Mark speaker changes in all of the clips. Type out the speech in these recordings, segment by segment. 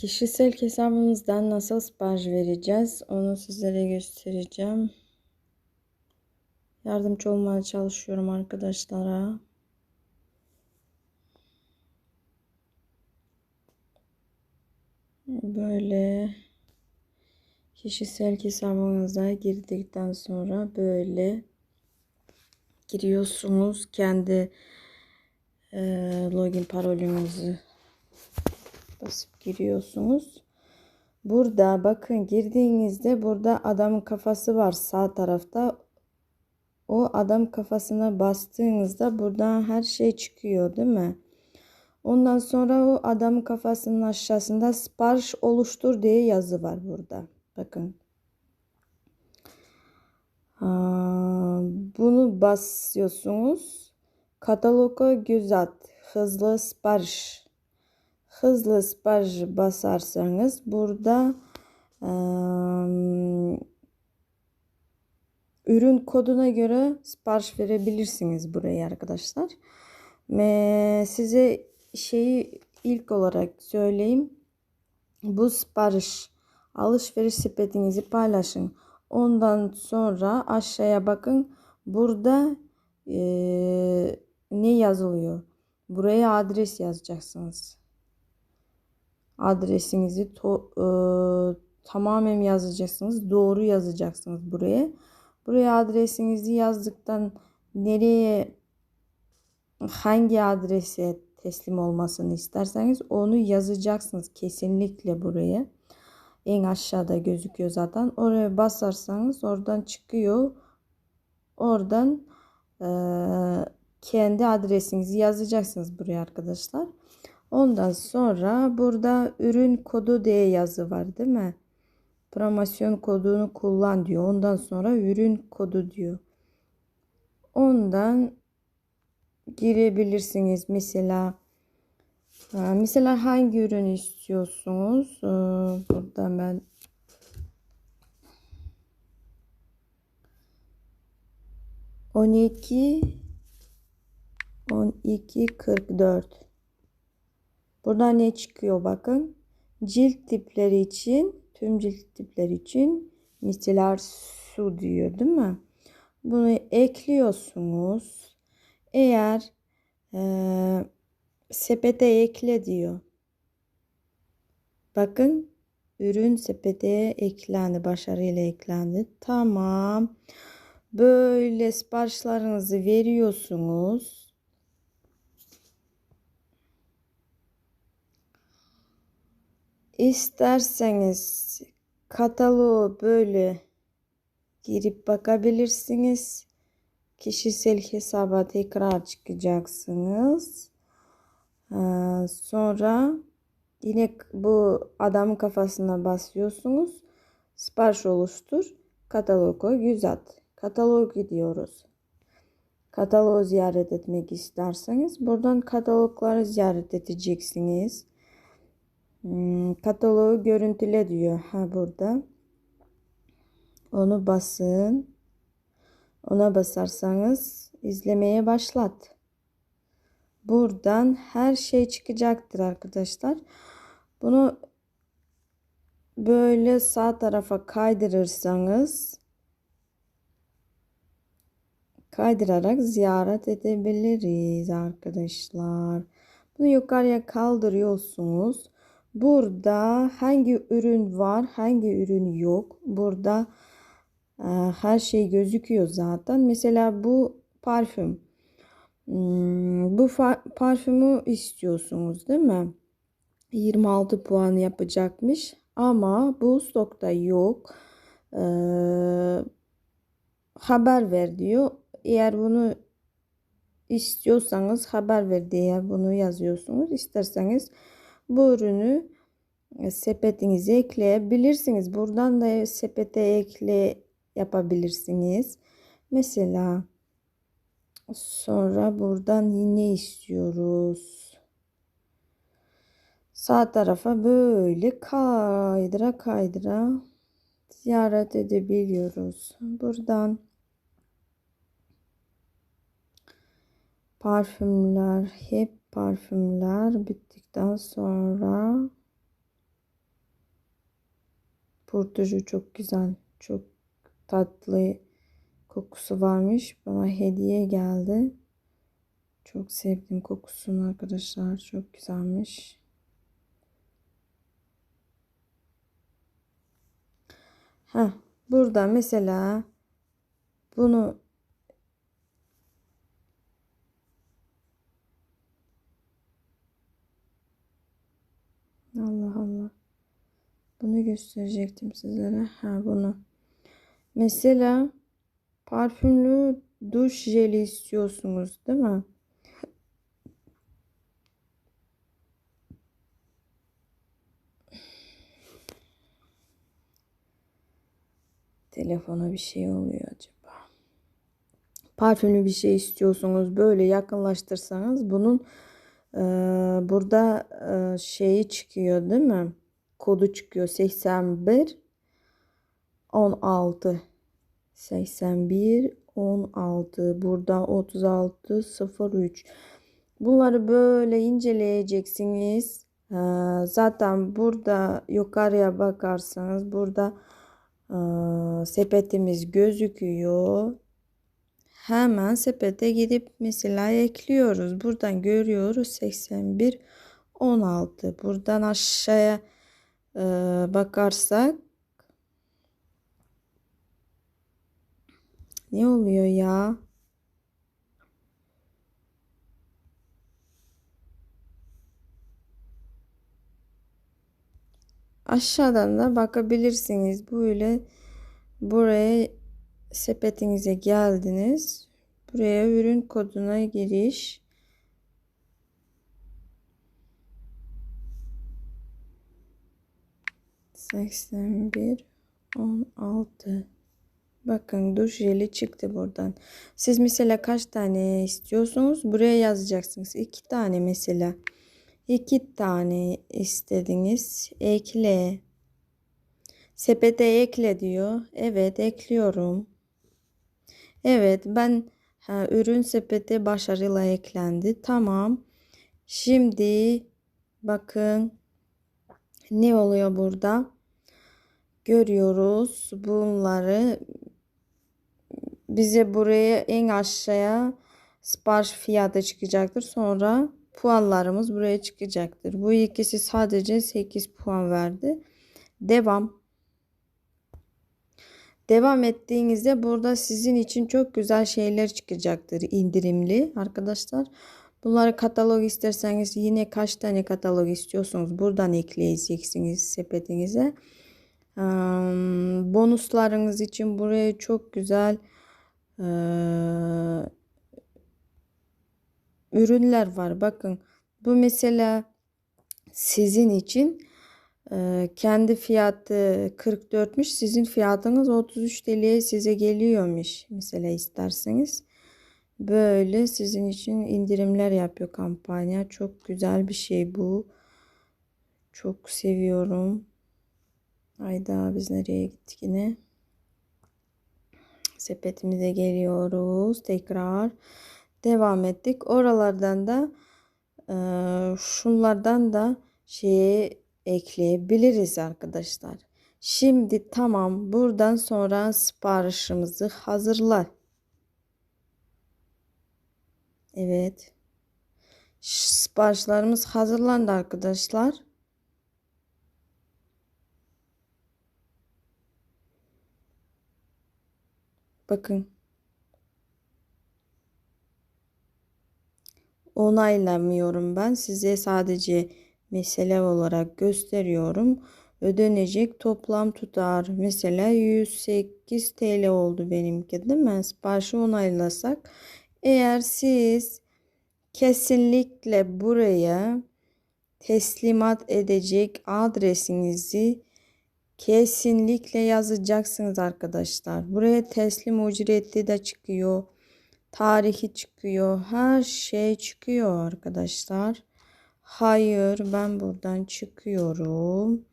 Speaker 1: Kişisel hesabımızdan nasıl sipariş vereceğiz? Onu sizlere göstereceğim. Yardımcı olmaya çalışıyorum arkadaşlara. Böyle kişisel hesabınıza girdikten sonra böyle giriyorsunuz. Kendi e, login parolünüzü basıp giriyorsunuz. Burada bakın girdiğinizde burada adamın kafası var sağ tarafta. O adam kafasına bastığınızda buradan her şey çıkıyor değil mi? Ondan sonra o adamın kafasının aşağısında sipariş oluştur diye yazı var burada. Bakın. bunu basıyorsunuz. Kataloga göz at. Hızlı sipariş. Hızlı sipariş basarsanız burada ürün koduna göre sipariş verebilirsiniz buraya arkadaşlar. Ve size şeyi ilk olarak söyleyeyim. Bu sipariş alışveriş sepetinizi paylaşın. Ondan sonra aşağıya bakın. Burada e, ne yazılıyor? Buraya adres yazacaksınız. Adresinizi to, e, tamamen yazacaksınız. Doğru yazacaksınız buraya. Buraya adresinizi yazdıktan nereye hangi adrese teslim olmasını isterseniz onu yazacaksınız kesinlikle buraya. En aşağıda gözüküyor zaten. Oraya basarsanız oradan çıkıyor. Oradan e, kendi adresinizi yazacaksınız buraya arkadaşlar. Ondan sonra burada ürün kodu diye yazı var değil mi? Promosyon kodunu kullan diyor. Ondan sonra ürün kodu diyor. Ondan girebilirsiniz. Mesela mesela hangi ürünü istiyorsunuz? Burada ben on iki on iki kırk dört Burada ne çıkıyor bakın. Cilt tipleri için tüm cilt tipleri için micelar su diyor değil mi? Bunu ekliyorsunuz. Eğer e, sepete ekle diyor. Bakın ürün sepete eklendi. Başarıyla eklendi. Tamam. Böyle siparişlerinizi veriyorsunuz. İsterseniz kataloğu böyle girip bakabilirsiniz kişisel hesaba tekrar çıkacaksınız. Ee, sonra yine bu adamın kafasına basıyorsunuz. Sipariş oluştur. Katalogu yüz at. Katalog gidiyoruz. Katalogu ziyaret etmek isterseniz buradan katalogları ziyaret edeceksiniz. Hmm, katalogu görüntüle diyor. Ha burada. Onu basın. Ona basarsanız izlemeye başlat. Buradan her şey çıkacaktır arkadaşlar. Bunu böyle sağ tarafa kaydırırsanız kaydırarak ziyaret edebiliriz arkadaşlar. Bunu yukarıya kaldırıyorsunuz. Burada hangi ürün var, hangi ürün yok. Burada ee, her şey gözüküyor zaten. Mesela bu parfüm. Hmm, bu parfümü istiyorsunuz değil mi? 26 puan yapacakmış. Ama bu stokta yok. Ee, haber ver diyor. Eğer bunu istiyorsanız haber ver diye bunu yazıyorsunuz. İsterseniz bu ürünü e, sepetinize ekleyebilirsiniz. Buradan da sepete ekle yapabilirsiniz. Mesela sonra buradan yine istiyoruz. Sağ tarafa böyle kaydıra kaydıra ziyaret edebiliyoruz. Buradan parfümler hep parfümler bittikten sonra Purtuju çok güzel. Çok tatlı kokusu varmış. Bana hediye geldi. Çok sevdim kokusunu arkadaşlar. Çok güzelmiş. Ha, burada mesela bunu Bunu gösterecektim sizlere. Ha bunu. Mesela parfümlü duş jeli istiyorsunuz, değil mi? Telefona bir şey oluyor acaba. Parfümlü bir şey istiyorsunuz. Böyle yakınlaştırsanız bunun e, burada e, şeyi çıkıyor değil mi? Kodu çıkıyor. 81 16 81 16 burada 36 03 bunları böyle inceleyeceksiniz. Ee, zaten burada yukarıya bakarsanız burada e, sepetimiz gözüküyor. Hemen sepete gidip mesela ekliyoruz. Buradan görüyoruz. 81 16 buradan aşağıya e, bakarsak Ne oluyor ya? Aşağıdan da bakabilirsiniz. Böyle buraya sepetinize geldiniz. Buraya ürün koduna giriş. Seksen bir on altı. Bakın duş jeli çıktı buradan. Siz mesela kaç tane istiyorsunuz? Buraya yazacaksınız. İki tane mesela. İki tane istediniz. Ekle. Sepete ekle diyor. Evet ekliyorum. Evet ben ha, ürün sepete başarıyla eklendi. Tamam. Şimdi bakın ne oluyor burada? Görüyoruz bunları bize buraya en aşağıya sipariş fiyatı çıkacaktır. Sonra puanlarımız buraya çıkacaktır. Bu ikisi sadece 8 puan verdi. Devam. Devam ettiğinizde burada sizin için çok güzel şeyler çıkacaktır. indirimli arkadaşlar. Bunları katalog isterseniz yine kaç tane katalog istiyorsunuz buradan ekleyeceksiniz sepetinize. Bonuslarınız için buraya çok güzel ürünler var. Bakın bu mesela sizin için kendi fiyatı 44'müş. Sizin fiyatınız 33 TL'ye size geliyormuş. Mesela isterseniz. Böyle sizin için indirimler yapıyor kampanya. Çok güzel bir şey bu. Çok seviyorum. Ayda biz nereye gittik yine? sepetimize geliyoruz. Tekrar devam ettik. Oralardan da e, şunlardan da şeye ekleyebiliriz arkadaşlar. Şimdi tamam buradan sonra siparişimizi hazırla. Evet. Siparişlerimiz hazırlandı arkadaşlar. Bakın. Onaylamıyorum ben. Size sadece mesele olarak gösteriyorum. Ödenecek toplam tutar. Mesela 108 TL oldu benimki değil mi? Siparişi onaylasak. Eğer siz kesinlikle buraya teslimat edecek adresinizi Kesinlikle yazacaksınız arkadaşlar. Buraya teslim ücreti de çıkıyor. Tarihi çıkıyor. Her şey çıkıyor arkadaşlar. Hayır ben buradan çıkıyorum.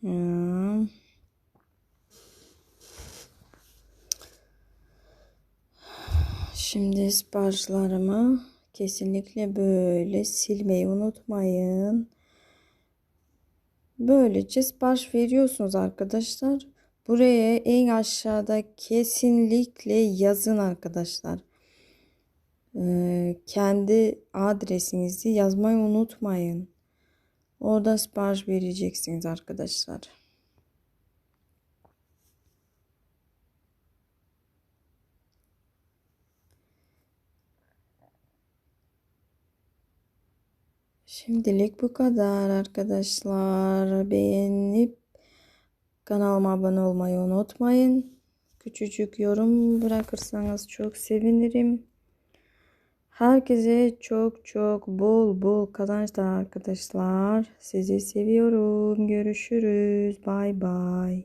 Speaker 1: Hmm. Şimdi siparişlerimi kesinlikle böyle silmeyi unutmayın. Böylece sipariş veriyorsunuz arkadaşlar. Buraya en aşağıda kesinlikle yazın arkadaşlar. Ee, kendi adresinizi yazmayı unutmayın. Orada sipariş vereceksiniz arkadaşlar. Şimdilik bu kadar arkadaşlar. Beğenip kanalıma abone olmayı unutmayın. Küçücük yorum bırakırsanız çok sevinirim. Herkese çok çok bol bol kazançlar arkadaşlar. Sizi seviyorum. Görüşürüz. Bay bay.